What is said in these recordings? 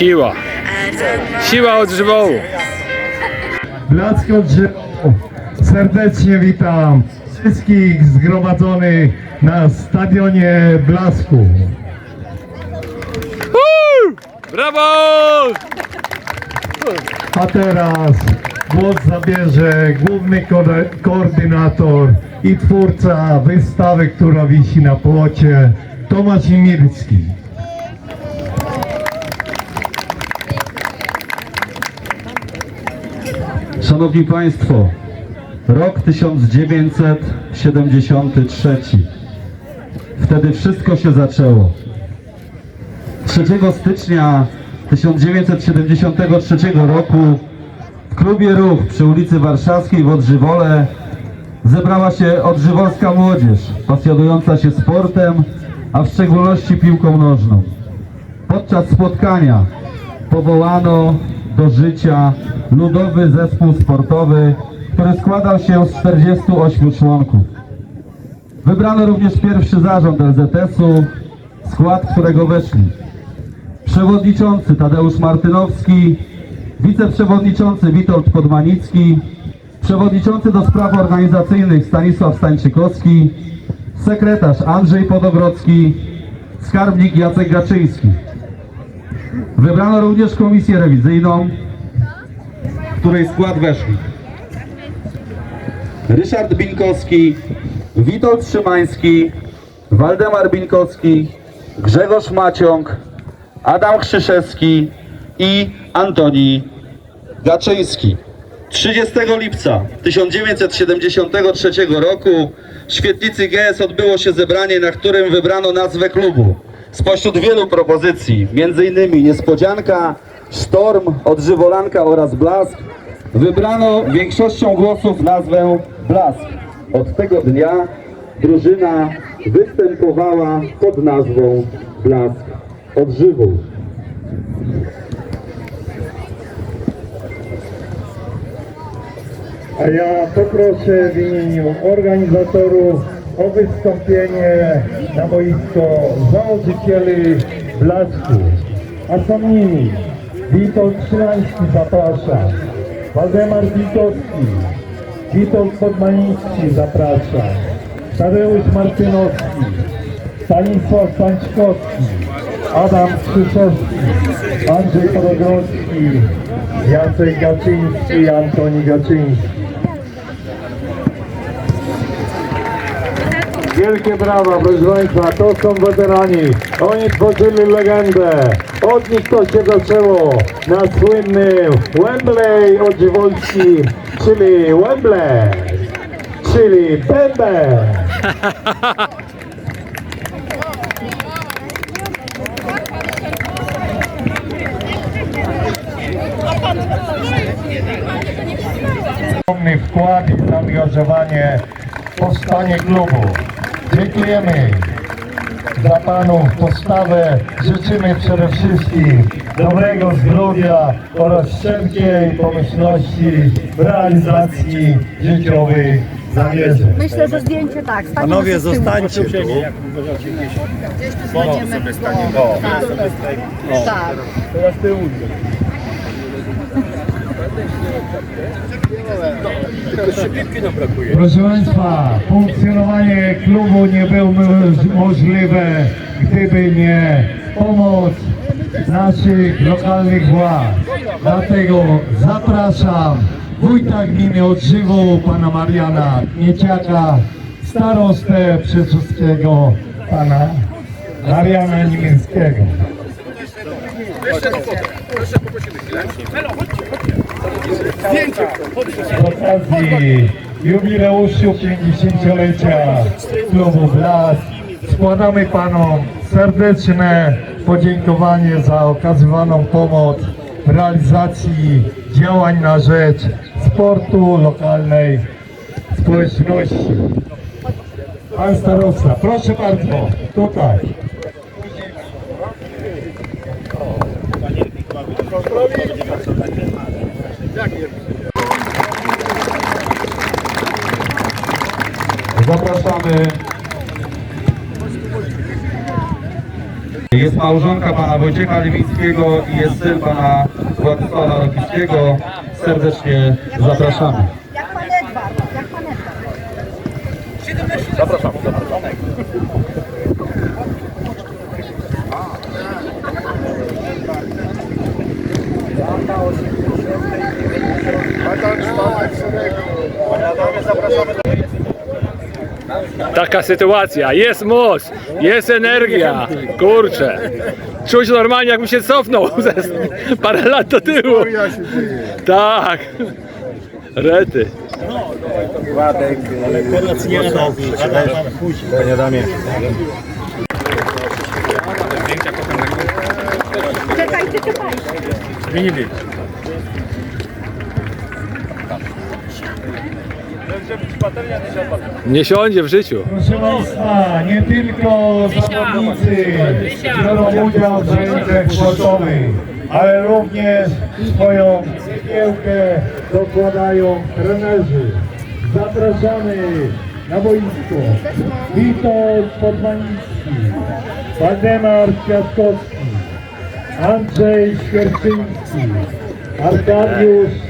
Siła. Siła odżywołu. Blask Odrzewu. Serdecznie witam wszystkich zgromadzonych na stadionie Blasku. Brawo! A teraz głos zabierze główny ko- koordynator i twórca wystawy, która wisi na płocie, Tomasz Imirski. Szanowni Państwo, rok 1973. Wtedy wszystko się zaczęło. 3 stycznia 1973 roku w klubie Ruch przy ulicy Warszawskiej w Odżywole zebrała się odżywolska młodzież, pasjonująca się sportem, a w szczególności piłką nożną. Podczas spotkania powołano do życia ludowy zespół sportowy, który składał się z 48 członków. Wybrano również pierwszy zarząd LZS-u, skład którego weszli przewodniczący Tadeusz Martynowski, wiceprzewodniczący Witold Podmanicki, przewodniczący do spraw organizacyjnych Stanisław Stańczykowski, sekretarz Andrzej Podogrodzki, skarbnik Jacek Gaczyński. Wybrano również komisję rewizyjną, w której skład weszli Ryszard Binkowski, Witold Szymański, Waldemar Binkowski, Grzegorz Maciąg, Adam Krzyszewski i Antoni Gaczyński. 30 lipca 1973 roku w świetlicy GS odbyło się zebranie, na którym wybrano nazwę klubu. Spośród wielu propozycji, m.in. Niespodzianka, Sztorm, Odżywolanka oraz Blask, wybrano większością głosów nazwę Blask. Od tego dnia drużyna występowała pod nazwą Blask Odżywół. A ja poproszę w imieniu organizatorów o wystąpienie na boisko założycieli Blasku. A są nimi Witold Szylański zaprasza, Waldemar Witowski, Witold Podmanicki zaprasza, Tadeusz Martynowski, Stanisław Stańczkowski, Adam Krzyszowski, Andrzej Podogrodzki, Jacek Gaczyński Antoni Gaczyński. Wielkie brawa, proszę Państwa, to są weterani. Oni tworzyli legendę. Od nich to się zaczęło na słynnym Wembley odżywolski, czyli Wembley, czyli Bębę. ogromny wkład i zaangażowanie w powstanie klubu. Dziękujemy za Panu postawę. Życzymy przede wszystkim dobrego zdrowia oraz wszelkiej pomyślności w realizacji życiowych zamierzeń. Myślę, że zdjęcie tak. Panowie, zostańcie tu. Gdzieś tu znajdziemy. Tak. tak. Proszę Państwa, funkcjonowanie klubu nie było możliwe, gdyby nie pomoc naszych lokalnych władz. Dlatego zapraszam wójta gminy Odżywu, pana Mariana Mieciaka, starostę Przesłuskiego, pana Mariana Niemieckiego. Z okazji jubileuszu 50-lecia klubu Blask składamy Panom serdeczne podziękowanie za okazywaną pomoc w realizacji działań na rzecz sportu lokalnej społeczności. Pan starosta, proszę bardzo, tutaj. Zapraszamy. Jest małżonka pana Wojciecha Liwińskiego i jest syn pana Władysława Rokickiego. Serdecznie zapraszamy. Jak pan Edward, jak pan Edward. Taka sytuacja. Jest moc, jest energia. Kurczę. Czuć normalnie jakbym się cofnął ze parę lat do tyłu. Tak. Rety. Czekajcie, czekajcie. Nie siądzie w życiu. Proszę Państwa, nie tylko zawodnicy biorą udział w zajęciach sportowych, ale również swoją cegiełkę dokładają trenerzy. Zapraszamy na boisko. Witold Podmanicki, Waldemar Kwiatkowski, Andrzej Świerczyński, Arkadiusz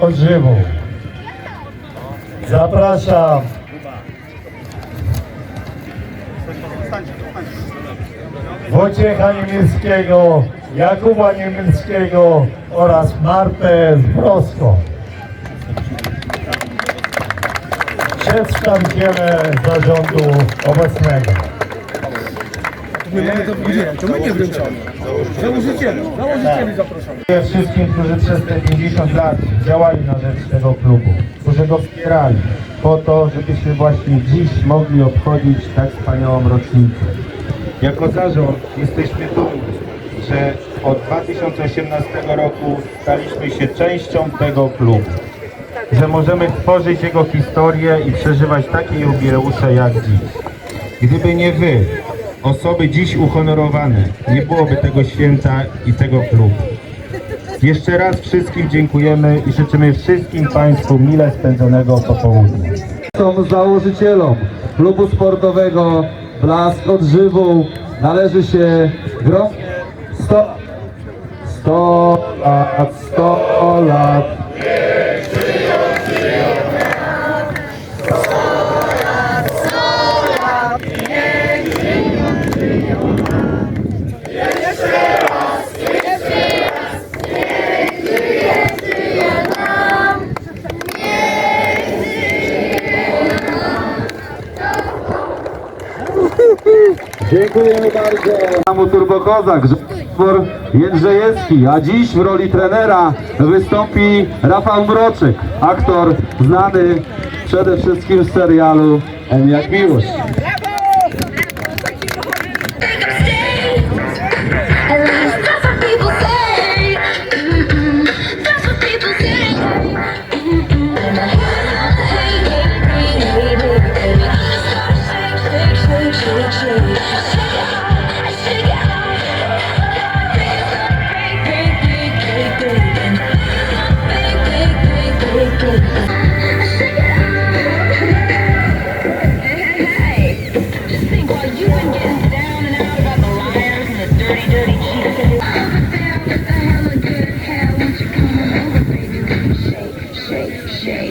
Odżywów. Zapraszam. Wojciecha Niemieckiego, Jakuba Niemieckiego oraz Martę Zbroską. Przedstawiciele zarządu obecnego. Dziękuję wszystkim, którzy przez te 50 lat działali na rzecz tego klubu, którzy go wspierali po to, żebyśmy właśnie dziś mogli obchodzić tak wspaniałą rocznicę. Jako zarząd jesteśmy dumni, że od 2018 roku staliśmy się częścią tego klubu. Że możemy tworzyć jego historię i przeżywać takie jubileusze jak dziś. Gdyby nie wy, osoby dziś uhonorowane, nie byłoby tego święta i tego klubu. Jeszcze raz wszystkim dziękujemy i życzymy wszystkim Państwu mile spędzonego popołudnia. Są założycielom klubu sportowego Blask Odżywów należy się grom 100 100 lat, 100 lat. Dziękujemy bardzo. Samu Turbokozak, Żabor Jędrzejewski, a dziś w roli trenera wystąpi Rafał Mroczek, aktor znany przede wszystkim z serialu M jak miłość.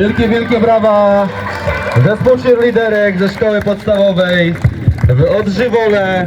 Wielkie, wielkie brawa. Zespół cheerleaderek ze szkoły podstawowej w Odżywole.